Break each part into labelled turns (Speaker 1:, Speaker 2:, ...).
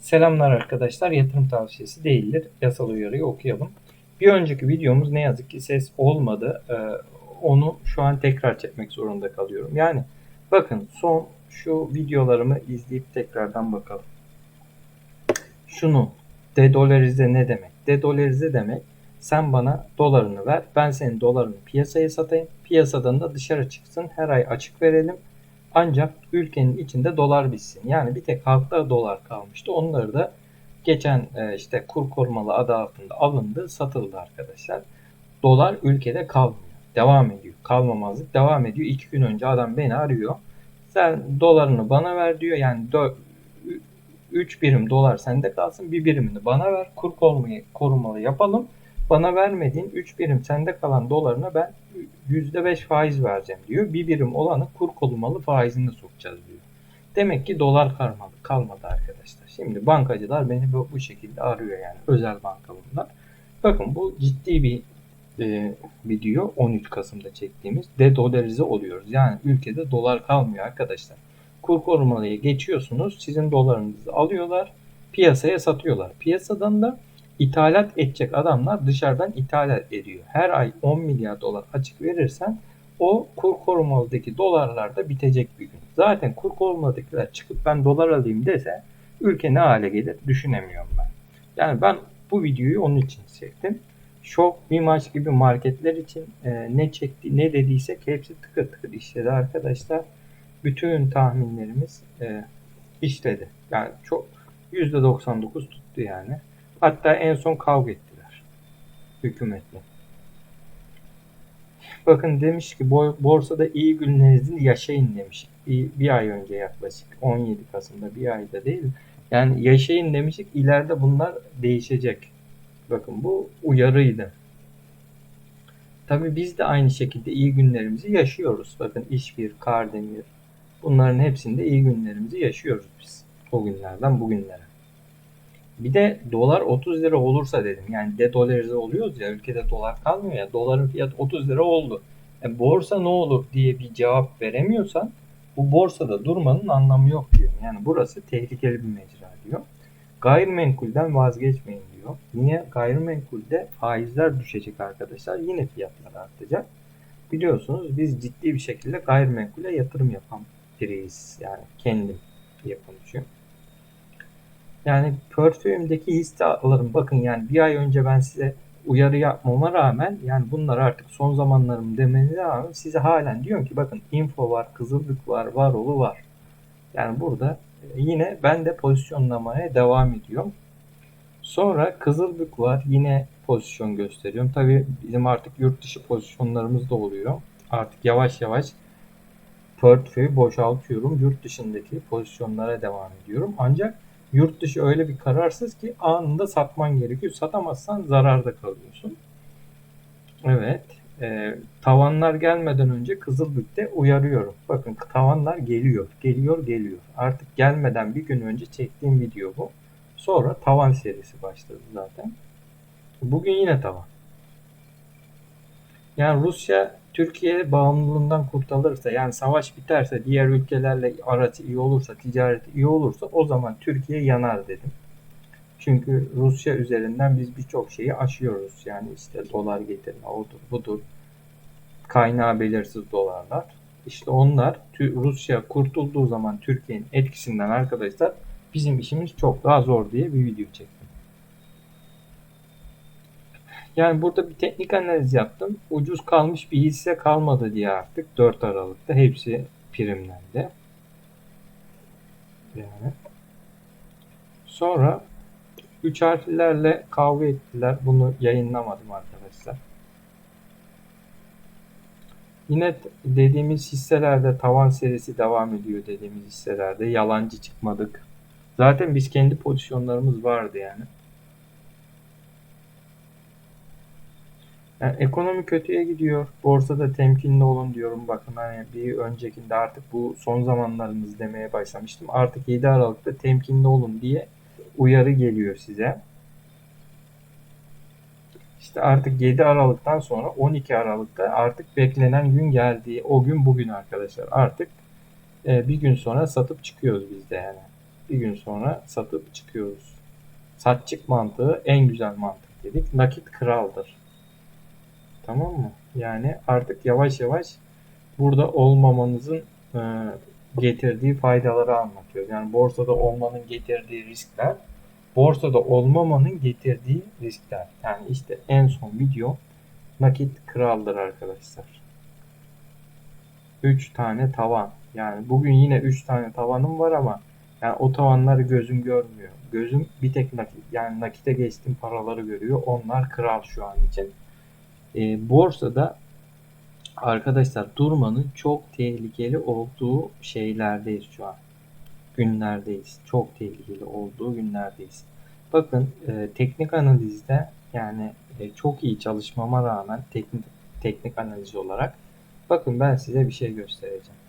Speaker 1: Selamlar arkadaşlar. Yatırım tavsiyesi değildir. Yasal uyarıyı okuyalım. Bir önceki videomuz ne yazık ki ses olmadı. Ee, onu şu an tekrar çekmek zorunda kalıyorum. Yani bakın son şu videolarımı izleyip tekrardan bakalım. Şunu dedolarize ne demek? Dedolarize demek sen bana dolarını ver. Ben senin dolarını piyasaya satayım. Piyasadan da dışarı çıksın. Her ay açık verelim. Ancak ülkenin içinde dolar bitsin. Yani bir tek halkta dolar kalmıştı. Onları da geçen e, işte kur korumalı adı altında alındı, satıldı arkadaşlar. Dolar ülkede kalmıyor. Devam ediyor. Kalmamazlık devam ediyor. İki gün önce adam beni arıyor. Sen dolarını bana ver diyor. Yani 3 birim dolar sende kalsın. Bir birimini bana ver. Kur korumalı yapalım. Bana vermediğin 3 birim sende kalan dolarına ben %5 faiz vereceğim diyor. Bir birim olanı kur korumalı faizini sokacağız diyor. Demek ki dolar kalmadı, kalmadı arkadaşlar. Şimdi bankacılar beni bu, bu şekilde arıyor yani özel banka bunlar. Bakın bu ciddi bir e, video 13 Kasım'da çektiğimiz dedolarize oluyoruz. Yani ülkede dolar kalmıyor arkadaşlar. Kur korumalıya geçiyorsunuz. Sizin dolarınızı alıyorlar. Piyasaya satıyorlar. Piyasadan da ithalat edecek adamlar dışarıdan ithalat ediyor. Her ay 10 milyar dolar açık verirsen o kur korumalıdaki dolarlar da bitecek bir gün. Zaten kur korumalıdakiler çıkıp ben dolar alayım dese ülke ne hale gelir düşünemiyorum ben. Yani ben bu videoyu onun için çektim. Şok, bir maç gibi marketler için e, ne çekti, ne dediysek hepsi tıkır tıkır işledi arkadaşlar. Bütün tahminlerimiz e, işledi. Yani çok %99 tuttu yani. Hatta en son kavga ettiler hükümetle. Bakın demiş ki borsada iyi günlerinizi yaşayın demiş. Bir, ay önce yaklaşık 17 Kasım'da bir ayda değil. Yani yaşayın demiştik. İleride bunlar değişecek. Bakın bu uyarıydı. Tabi biz de aynı şekilde iyi günlerimizi yaşıyoruz. Bakın İşbir, Kardemir bunların hepsinde iyi günlerimizi yaşıyoruz biz. O günlerden bugünlere. Bir de dolar 30 lira olursa dedim. Yani dedolarize oluyoruz ya ülkede dolar kalmıyor ya. Doların fiyatı 30 lira oldu. E, borsa ne olur diye bir cevap veremiyorsan bu borsada durmanın anlamı yok diyor. Yani burası tehlikeli bir mecra diyor. Gayrimenkulden vazgeçmeyin diyor. Niye? Gayrimenkulde faizler düşecek arkadaşlar. Yine fiyatlar artacak. Biliyorsunuz biz ciddi bir şekilde gayrimenkule yatırım yapan biriyiz. Yani kendim diye. Yani portföyümdeki hisse alırım. Bakın yani bir ay önce ben size uyarı yapmama rağmen yani bunlar artık son zamanlarım demenize rağmen size halen diyorum ki bakın info var, kızıllık var, varolu var. Yani burada yine ben de pozisyonlamaya devam ediyorum. Sonra kızıllık var. Yine pozisyon gösteriyorum. Tabi bizim artık yurt dışı pozisyonlarımız da oluyor. Artık yavaş yavaş portföyü boşaltıyorum. Yurt dışındaki pozisyonlara devam ediyorum. Ancak Yurt dışı öyle bir kararsız ki anında satman gerekiyor. Satamazsan zararda kalıyorsun. Evet. E, tavanlar gelmeden önce Kızılbük'te uyarıyorum. Bakın tavanlar geliyor. Geliyor geliyor. Artık gelmeden bir gün önce çektiğim video bu. Sonra tavan serisi başladı zaten. Bugün yine tavan. Yani Rusya Türkiye bağımlılığından kurtulursa yani savaş biterse diğer ülkelerle arası iyi olursa ticareti iyi olursa o zaman Türkiye yanar dedim. Çünkü Rusya üzerinden biz birçok şeyi aşıyoruz. Yani işte dolar getirme odur budur. Kaynağı belirsiz dolarlar. İşte onlar Rusya kurtulduğu zaman Türkiye'nin etkisinden arkadaşlar bizim işimiz çok daha zor diye bir video çektim. Yani burada bir teknik analiz yaptım. Ucuz kalmış bir hisse kalmadı diye artık 4 Aralık'ta hepsi primlendi. Yani. Sonra 3 harflerle kavga ettiler. Bunu yayınlamadım arkadaşlar. Yine dediğimiz hisselerde tavan serisi devam ediyor dediğimiz hisselerde. Yalancı çıkmadık. Zaten biz kendi pozisyonlarımız vardı yani. Yani ekonomi kötüye gidiyor. Borsada temkinli olun diyorum. Bakın hani bir öncekinde artık bu son zamanlarımız demeye başlamıştım. Artık 7 Aralık'ta temkinli olun diye uyarı geliyor size. İşte artık 7 Aralık'tan sonra 12 Aralık'ta artık beklenen gün geldi. O gün bugün arkadaşlar. Artık e, bir gün sonra satıp çıkıyoruz biz de yani. Bir gün sonra satıp çıkıyoruz. Satçık mantığı en güzel mantık dedik. Nakit kraldır. Tamam mı? Yani artık yavaş yavaş burada olmamanızın e, getirdiği faydaları anlatıyor. Yani borsada olmanın getirdiği riskler, borsada olmamanın getirdiği riskler. Yani işte en son video nakit kraldır arkadaşlar. 3 tane tavan. Yani bugün yine 3 tane tavanım var ama yani o tavanları gözüm görmüyor. Gözüm bir tek nakit yani nakite geçtiğim paraları görüyor. Onlar kral şu an için. E, borsada arkadaşlar durmanın çok tehlikeli olduğu şeylerdeyiz şu an. Günlerdeyiz. Çok tehlikeli olduğu günlerdeyiz. Bakın e, teknik analizde yani e, çok iyi çalışmama rağmen teknik teknik analiz olarak bakın ben size bir şey göstereceğim.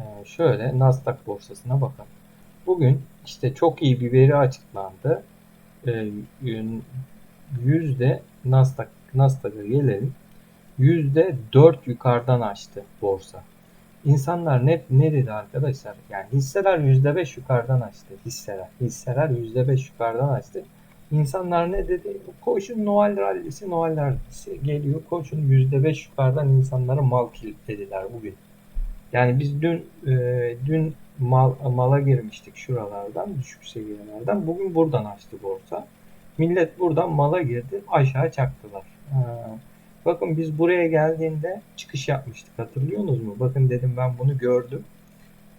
Speaker 1: E, şöyle Nasdaq borsasına bakın. Bugün işte çok iyi bir veri açıklandı. E, yüzde Nasdaq Nasdaq'a gelelim. Yüzde 4 yukarıdan açtı borsa. İnsanlar ne, ne dedi arkadaşlar? Yani hisseler yüzde 5 yukarıdan açtı. Hisseler. Hisseler yüzde 5 yukarıdan açtı. İnsanlar ne dedi? Koşun Noel rallisi, Noel rallisi geliyor. Koşun yüzde 5 yukarıdan insanlara mal kilitlediler bugün. Yani biz dün e, dün mal, mala girmiştik şuralardan, düşük seviyelerden. Bugün buradan açtı borsa. Millet buradan mala girdi, aşağı çaktılar. Bakın biz buraya geldiğinde çıkış yapmıştık hatırlıyorsunuz mu? Bakın dedim ben bunu gördüm.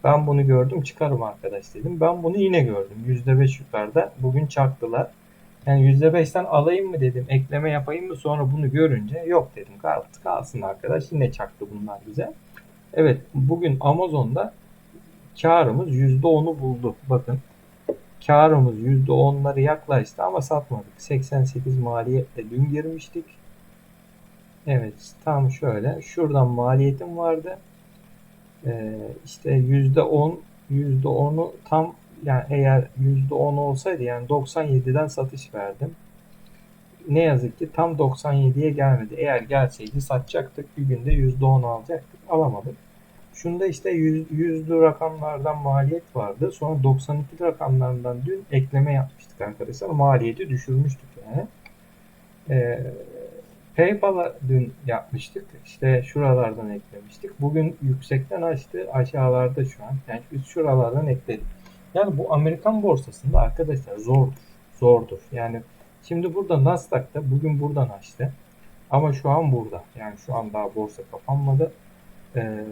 Speaker 1: Ben bunu gördüm çıkarım arkadaş dedim. Ben bunu yine gördüm. %5 yukarıda. Bugün çaktılar. Yani %5'ten alayım mı dedim. Ekleme yapayım mı sonra bunu görünce yok dedim. Kalsın, kalsın arkadaş. Yine çaktı bunlar bize. Evet bugün Amazon'da karımız %10'u buldu. Bakın karımız %10'ları yaklaştı ama satmadık. 88 maliyetle dün girmiştik. Evet tam şöyle. Şuradan maliyetim vardı. Ee, işte %10 %10'u tam yani eğer %10 olsaydı yani 97'den satış verdim. Ne yazık ki tam 97'ye gelmedi. Eğer gelseydi satacaktık. Bir günde %10 alacaktık. Alamadık. Şunda işte 100, 100'lü rakamlardan maliyet vardı. Sonra 92 rakamlardan dün ekleme yapmıştık arkadaşlar. Maliyeti düşürmüştük yani. Ee, PayPal'a dün yapmıştık. İşte şuralardan eklemiştik. Bugün yüksekten açtı. Aşağılarda şu an. Yani biz şuralardan ekledik. Yani bu Amerikan borsasında arkadaşlar zordur. Zordur. Yani şimdi burada Nasdaq'ta bugün buradan açtı. Ama şu an burada. Yani şu an daha borsa kapanmadı. Ee,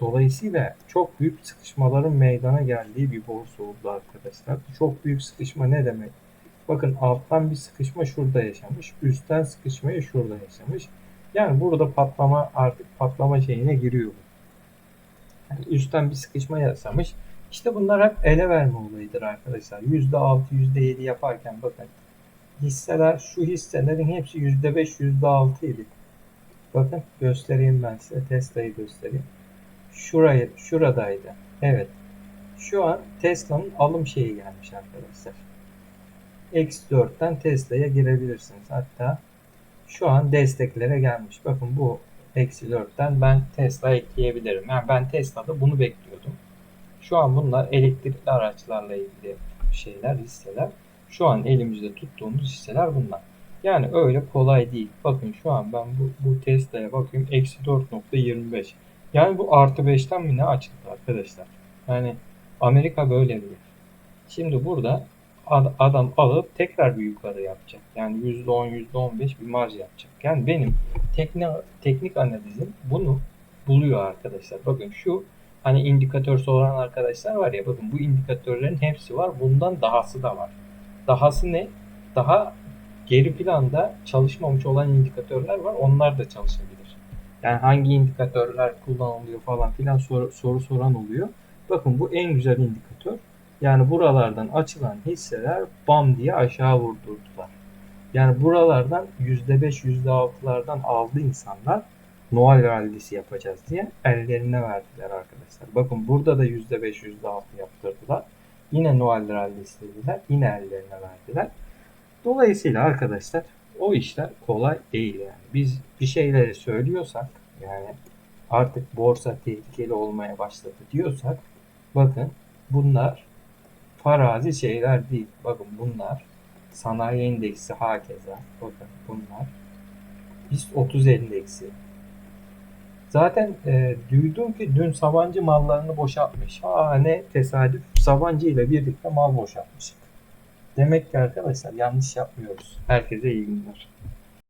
Speaker 1: dolayısıyla çok büyük sıkışmaların meydana geldiği bir borsa oldu arkadaşlar. Çok büyük sıkışma ne demek? Bakın alttan bir sıkışma şurada yaşamış. Üstten sıkışmayı şurada yaşamış. Yani burada patlama artık patlama şeyine giriyor. Yani üstten bir sıkışma yaşamış. İşte bunlar hep ele verme olayıdır arkadaşlar. %6, %7 yaparken bakın hisseler şu hisselerin hepsi %5, %6 idi. Bakın göstereyim ben size. Tesla'yı göstereyim. Şurayı, şuradaydı. Evet. Şu an Tesla'nın alım şeyi gelmiş arkadaşlar. X4'ten Tesla'ya girebilirsiniz. Hatta şu an desteklere gelmiş. Bakın bu eksi 4'ten ben Tesla ekleyebilirim. Yani ben Tesla'da bunu bekliyordum. Şu an bunlar elektrikli araçlarla ilgili şeyler, hisseler. Şu an elimizde tuttuğumuz hisseler bunlar. Yani öyle kolay değil. Bakın şu an ben bu, bu Tesla'ya bakayım. Eksi 4.25. Yani bu artı 5'ten mi ne açıldı arkadaşlar? Yani Amerika böyle bir Şimdi burada adam alıp tekrar bir yukarı yapacak. Yani %10, %15 bir marj yapacak. Yani benim teknik, teknik analizim bunu buluyor arkadaşlar. Bakın şu hani indikatör soran arkadaşlar var ya bakın bu indikatörlerin hepsi var. Bundan dahası da var. Dahası ne? Daha geri planda çalışmamış olan indikatörler var. Onlar da çalışabilir. Yani hangi indikatörler kullanılıyor falan filan soru, soru soran oluyor. Bakın bu en güzel indikatör. Yani buralardan açılan hisseler bam diye aşağı vurdurdular. Yani buralardan %5 %6'lardan aldı insanlar. Noel rallisi yapacağız diye ellerine verdiler arkadaşlar. Bakın burada da %5 %6 yaptırdılar. Yine Noel rallisi dediler. Yine ellerine verdiler. Dolayısıyla arkadaşlar o işler kolay değil yani. Biz bir şeyleri söylüyorsak yani artık borsa tehlikeli olmaya başladı diyorsak bakın bunlar farazi şeyler değil. Bakın bunlar sanayi endeksi hakeza. Bakın bunlar BIST 30 endeksi. Zaten e, duydum ki dün Sabancı mallarını boşaltmış. Aa ne tesadüf. Sabancı ile birlikte mal boşaltmış. Demek ki arkadaşlar yanlış yapmıyoruz. Herkese iyi günler.